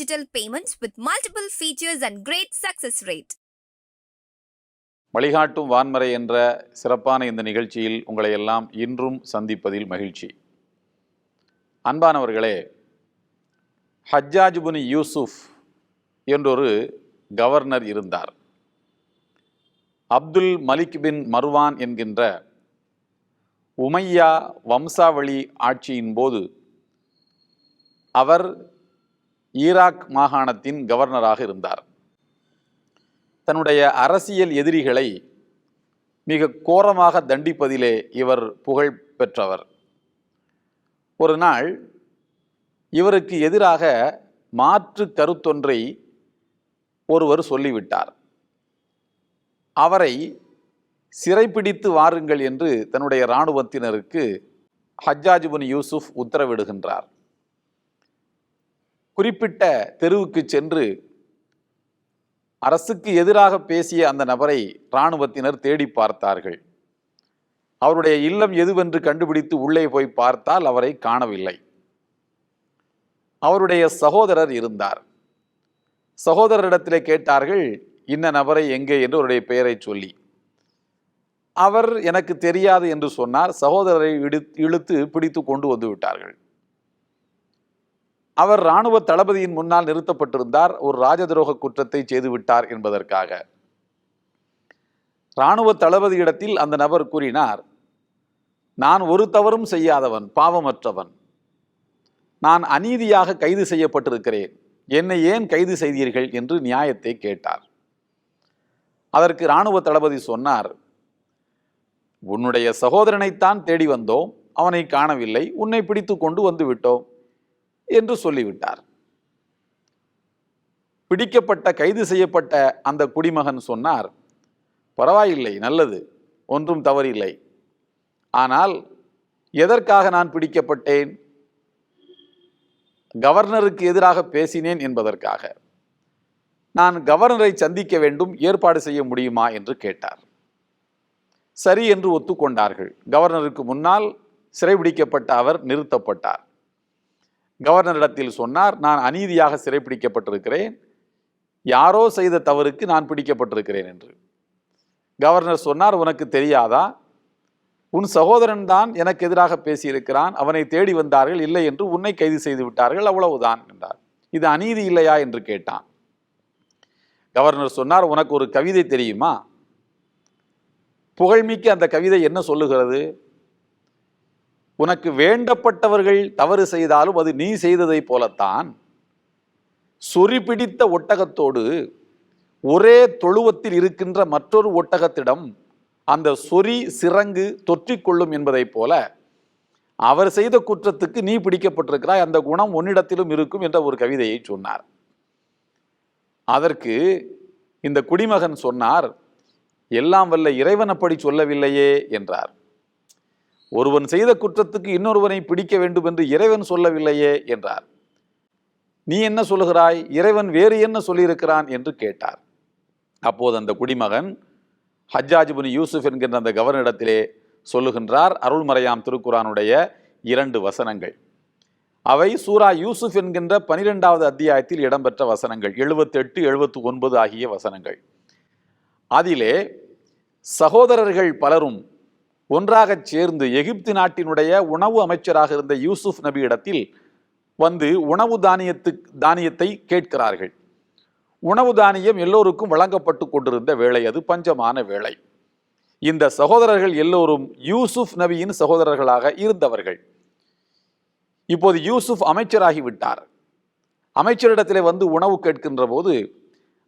Secure digital payments with multiple features and great success rate வழிகாட்டும் வான்மறை என்ற சிறப்பான இந்த நிகழ்ச்சியில் உங்களை எல்லாம் இன்றும் சந்திப்பதில் மகிழ்ச்சி. அன்பானவர்களே ஹஜ்ஜாஜ்புனி யூசுப் யூசுஃப் என்றொரு கவர்னர் இருந்தார். அப்துல் மலிக் பின் மர்வான் என்கின்ற உமையா வம்சாவளி ஆட்சியின் போது அவர் ஈராக் மாகாணத்தின் கவர்னராக இருந்தார். தன்னுடைய அரசியல் எதிரிகளை மிக கோரமாக தண்டிப்பதிலே இவர் புகழ் பெற்றவர். ஒரு நாள் இவருக்கு எதிராக மாற்று கருத்தொன்றை ஒருவர் சொல்லிவிட்டார். அவரை சிறைப்பிடித்து வாருங்கள் என்று தன்னுடைய இராணுவத்தினருக்கு ஹஜ்ஜாஜ் பின் யூசுப் உத்தரவிடுகின்றார். குறிப்பிட்ட தெருவுக்கு சென்று அரசுக்கு எதிராக பேசிய அந்த நபரை இராணுவத்தினர் தேடி பார்த்தார்கள். அவருடைய இல்லம் எதுவென்று கண்டுபிடித்து உள்ளே போய் பார்த்தால் அவரை காணவில்லை. அவருடைய சகோதரர் இருந்தார். சகோதரரிடத்திலே கேட்டார்கள் இன்ன நபரை எங்கே? என்று அவருடைய பெயரை சொல்லி. அவர் எனக்கு தெரியாது என்று சொன்னார். சகோதரரை இழுத்து பிடித்து கொண்டு வந்து விட்டார்கள். அவர் இராணுவ தளபதியின் முன்னால் நிறுத்தப்பட்டிருந்தார் ஒரு ராஜதுரோக குற்றத்தை செய்துவிட்டார் என்பதற்காக. இராணுவ தளபதியிடத்தில் அந்த நபர் கூறினார் நான் ஒரு தவறும் செய்யாதவன் பாவமற்றவன். நான் அநீதியாக கைது செய்யப்பட்டிருக்கிறேன். என்னை ஏன் கைது செய்தீர்கள்? என்று நியாயத்தை கேட்டார். அதற்கு இராணுவ தளபதி சொன்னார் உன்னுடைய சகோதரனைத்தான் தேடி வந்தோம். அவனை காணவில்லை. உன்னை பிடித்து கொண்டு வந்து விட்டோம். என்று சொல்லிவிட்டார். பிடிக்கப்பட்ட கைது செய்யப்பட்ட அந்த குடிமகன் சொன்னார் பரவாயில்லை நல்லது ஒன்றும் தவறில்லை. ஆனால் எதற்காக நான் பிடிக்கப்பட்டேன்? கவர்னருக்கு எதிராக பேசினேன் என்பதற்காக. நான் கவர்னரை சந்திக்க வேண்டும் ஏற்பாடு செய்ய முடியுமா? என்று கேட்டார். சரி என்று ஒத்துக்கொண்டார்கள். கவர்னருக்கு முன்னால் சிறைபிடிக்கப்பட்ட அவர் நிறுத்தப்பட்டார். கவர்னரிடத்தில் சொன்னார் நான் அநீதியாக சிறைப்பிடிக்கப்பட்டிருக்கிறேன். யாரோ செய்த தவறுக்கு நான் பிடிக்கப்பட்டிருக்கிறேன் என்று. கவர்னர் சொன்னார் உனக்கு தெரியாதா? உன் சகோதரன் தான் எனக்கு எதிராக பேசியிருக்கிறான். அவனை தேடி வந்தார்கள். இல்லை என்று உன்னை கைது செய்து விட்டார்கள். அவ்வளவுதான் என்றார். இது அநீதி இல்லையா? என்று கேட்டான். கவர்னர் சொன்னார் உனக்கு ஒரு கவிதை தெரியுமா? புகழ்மிக்க அந்த கவிதை என்ன சொல்லுகிறது? உனக்கு வேண்டப்பட்டவர்கள் தவறு செய்தாலும் அது நீ செய்ததைப் போலத்தான். சொறி பிடித்த ஒட்டகத்தோடு ஒரே தொழுவத்தில் இருக்கின்ற மற்றொரு ஒட்டகத்திடம் அந்த சொறி சிறங்கு தொற்றிக்கொள்ளும் என்பதைப் போல அவர் செய்த குற்றத்துக்கு நீ பிடிக்கப்பட்டிருக்கிறாய் அந்த குணம் உன்னிடத்திலும் இருக்கும் என்ற ஒரு கவிதையை சொன்னார். அதற்கு இந்த குடிமகன் சொன்னார் எல்லாம் வல்ல இறைவன் அப்படி சொல்லவில்லையே என்றார். ஒருவன் செய்த குற்றத்துக்கு இன்னொருவனை பிடிக்க வேண்டும் என்று இறைவன் சொல்லவில்லையே என்றார். நீ என்ன சொல்லுகிறாய்? இறைவன் வேறு என்ன சொல்லியிருக்கிறான்? என்று கேட்டார். அப்போது அந்த குடிமகன் ஹஜ்ஜாஜ் யூசுப் என்கின்ற அந்த கவர்னிடத்திலே சொல்லுகின்றார். அருள்மறையாம் திருக்குரானுடைய இரண்டு வசனங்கள். அவை சூரா யூசுப் என்கின்ற பனிரெண்டாவது அத்தியாயத்தில் இடம்பெற்ற வசனங்கள். எழுபத்தெட்டு எழுபத்து ஒன்பது ஆகிய வசனங்கள். அதிலே சகோதரர்கள் பலரும் ஒன்றாகச் சேர்ந்து எகிப்து நாட்டினுடைய உணவு அமைச்சராக இருந்த யூசுப் நபியிடத்தில் வந்து உணவு தானியத்து தானியத்தை கேட்கிறார்கள். உணவு தானியம் எல்லோருக்கும் வழங்கப்பட்டு கொண்டிருந்த வேலை அது பஞ்சமான வேலை இந்த சகோதரர்கள் எல்லோரும் யூசுப் நபியின் சகோதரர்களாக இருந்தவர்கள். இப்போது யூசுப் அமைச்சராகி விட்டார். அமைச்சரிடத்திலே வந்து உணவு கேட்கின்ற போது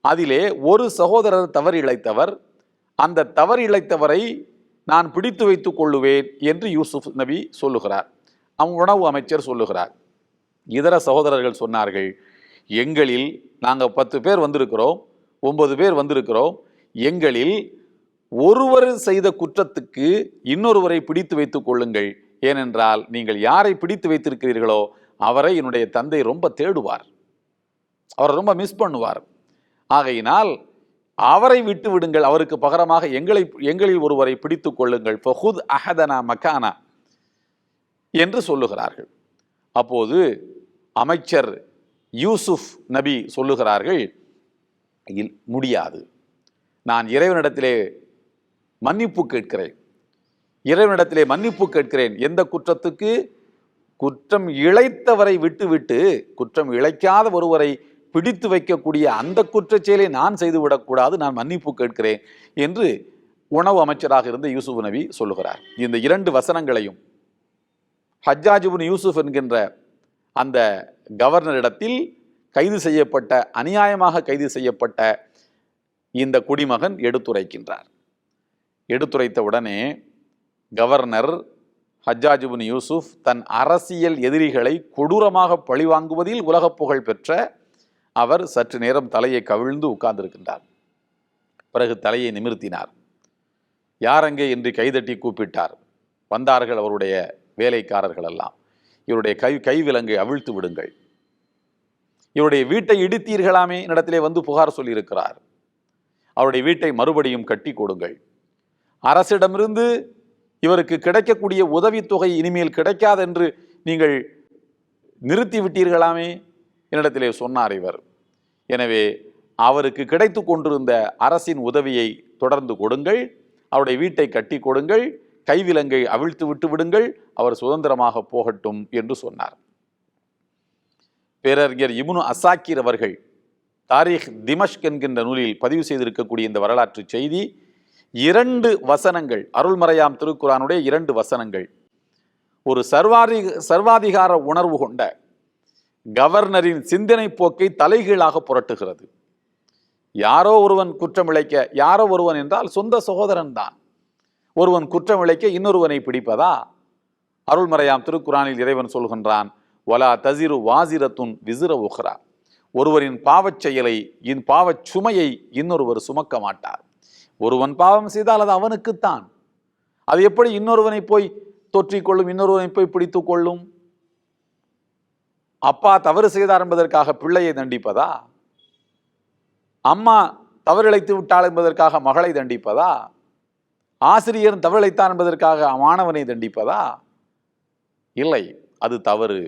அதிலே ஒரு சகோதரர் தவறு இழைத்தவர் அந்த தவறு இழைத்தவரை நான் பிடித்து வைத்து கொள்ளுவேன் என்று யூசுப் நபி சொல்லுகிறார். அவன் உணவு அமைச்சர் சொல்லுகிறார். இதர சகோதரர்கள் சொன்னார்கள் எங்களில் நாங்கள் பத்து பேர் வந்திருக்கிறோம் ஒன்பது பேர் வந்திருக்கிறோம். எங்களில் ஒருவர் செய்த குற்றத்துக்கு இன்னொருவரை பிடித்து வைத்துக் கொள்ளுங்கள். ஏனென்றால் நீங்கள் யாரை பிடித்து வைத்திருக்கிறீர்களோ அவரை என்னுடைய தந்தை ரொம்ப தேடுவார். அவரை ரொம்ப மிஸ் பண்ணுவார். ஆகையினால் அவரை விட்டு விடுங்கள். அவருக்கு பகரமாக எங்களை எங்களில் ஒருவரை பிடித்து கொள்ளுங்கள். ஃபஹுத் அஹதனா மக்கானா என்று சொல்லுகிறார்கள். அப்போது அமைச்சர் யூசுப் நபி சொல்லுகிறார்கள் முடியாது. நான் இறைவனிடத்திலே மன்னிப்பு கேட்கிறேன். இறைவனிடத்திலே மன்னிப்பு கேட்கிறேன். எந்த குற்றத்துக்கு? குற்றம் இழைத்தவரை விட்டுவிட்டு குற்றம் இழைக்காத ஒருவரை பிடித்து வைக்கக்கூடிய அந்த குற்றச்செயலை நான் செய்துவிடக்கூடாது நான் மன்னிப்பு கேட்கிறேன் என்று உணவு அமைச்சராக இருந்த யூசுப் நபி சொல்லுகிறார். இந்த இரண்டு வசனங்களையும் ஹஜ்ஜாஜிபுன் யூசுப் என்கின்ற அந்த கவர்னரிடத்தில் கைது செய்யப்பட்ட அநியாயமாக கைது செய்யப்பட்ட இந்த குடிமகன் எடுத்துரைக்கின்றார். எடுத்துரைத்த உடனே கவர்னர் ஹஜ்ஜாஜிபுன் யூசுப் தன் அரசியல் எதிரிகளை கொடூரமாக பழிவாங்குவதில் உலகப் புகழ் பெற்ற அவர் சற்று நேரம் தலையை கவிழ்ந்து உட்கார்ந்திருக்கின்றார். பிறகு தலையை நிமிர்த்தினார். யார் அங்கே? என்று கைதட்டி கூப்பிட்டார். வந்தார்கள் அவருடைய வேலைக்காரர்கள் எல்லாம் இவருடைய கை கைவிலங்கை அவிழ்த்து விடுங்கள். இவருடைய வீட்டை இடித்தீர்களாமே? இடத்திலே வந்து புகார் சொல்லியிருக்கிறார். அவருடைய வீட்டை மறுபடியும் கட்டி கொடுங்கள். அரசிடமிருந்து இவருக்கு கிடைக்கக்கூடிய உதவித்தொகை இனிமேல் கிடைக்காதென்று நீங்கள் நிறுத்தி விட்டீர்களாமே என்னிடத்திலே சொன்னார் இவர். எனவே அவருக்கு கிடைத்து கொண்டிருந்த அரசின் உதவியை தொடர்ந்து கொடுங்கள் அவருடைய வீட்டை கட்டி கொடுங்கள் கைவிலங்கை அவிழ்த்து விட்டு விடுங்கள் அவர் சுதந்திரமாக போகட்டும் என்று சொன்னார். பேரறிஞர் இமுனு அசாக்கிர் அவர்கள் தாரீக் திமஷ்க் என்கின்ற நூலில் பதிவு செய்திருக்கக்கூடிய இந்த வரலாற்று செய்தி இரண்டு வசனங்கள் அருள்மறையாம் திருக்குறானுடைய இரண்டு வசனங்கள் ஒரு சர்வாதி சர்வாதிகார உணர்வு கொண்ட கவர்னரின் சிந்தனை போக்கை தலைகீழாக புரட்டுகிறது. யாரோ ஒருவன் குற்றம் இழைக்க யாரோ ஒருவன் என்றால் சொந்த சகோதரன் தான். ஒருவன் குற்றம் இழைக்க இன்னொருவனை பிடிப்பதா? அருள்மறையாம் திருக்குறானில் இறைவன் சொல்கின்றான் வலா தசிரு வாசிரத்துன் விசிற உஹ்ரா. ஒருவரின் பாவச் செயலை இன் பாவச் சுமையை இன்னொருவர் சுமக்க மாட்டார். ஒருவன் பாவம் செய்தால் அது அவனுக்குத்தான். அது எப்படி இன்னொருவனை போய் தொற்றிக்கொள்ளும் இன்னொருவனை போய் பிடித்துக்கொள்ளும் அப்பா தவறு செய்தார் என்பதற்காக பிள்ளையை தண்டிப்பதா? அம்மா தவறிழைத்து விட்டாள் என்பதற்காக மகளை தண்டிப்பதா? ஆசிரியர் தவறிழைத்தார் என்பதற்காக மாணவனை தண்டிப்பதா? இல்லை அது தவறு.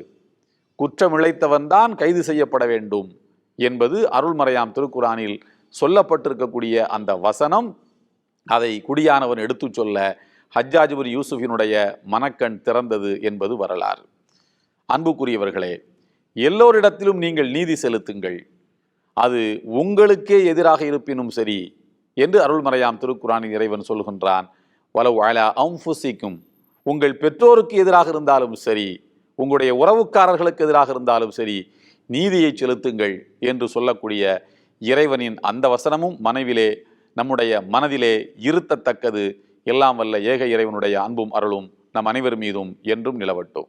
குற்றம் இழைத்தவன் தான் கைது செய்யப்பட வேண்டும் என்பது அருள்மறையாம் திருக்குறானில் சொல்லப்பட்டிருக்கக்கூடிய அந்த வசனம். அதை குடியானவன் எடுத்துச் சொல்ல ஹஜ்ஜாஜிபுரி யூசுஃபினுடைய மனக்கண் திறந்தது என்பது வரலாறு. அன்புக்குரியவர்களே எல்லோரிடத்திலும் நீங்கள் நீதி செலுத்துங்கள். அது உங்களுக்கே எதிராக இருப்பினும் சரி என்று அருள்மறையாம் திருக்குறானின் இறைவன் சொல்கின்றான் வலவு அலா அம்ஃபுசிக்கும் உங்கள் பெற்றோருக்கு எதிராக இருந்தாலும் சரி உங்களுடைய உறவுக்காரர்களுக்கு எதிராக இருந்தாலும் சரி நீதியை செலுத்துங்கள் என்று சொல்லக்கூடிய இறைவனின் அந்த வசனமும் மனைவிலே நம்முடைய மனதிலே இருத்தத்தக்கது. எல்லாம் வல்ல ஏக இறைவனுடைய அன்பும் அருளும் நம் அனைவர் மீதும் என்றும் நிலவட்டும்.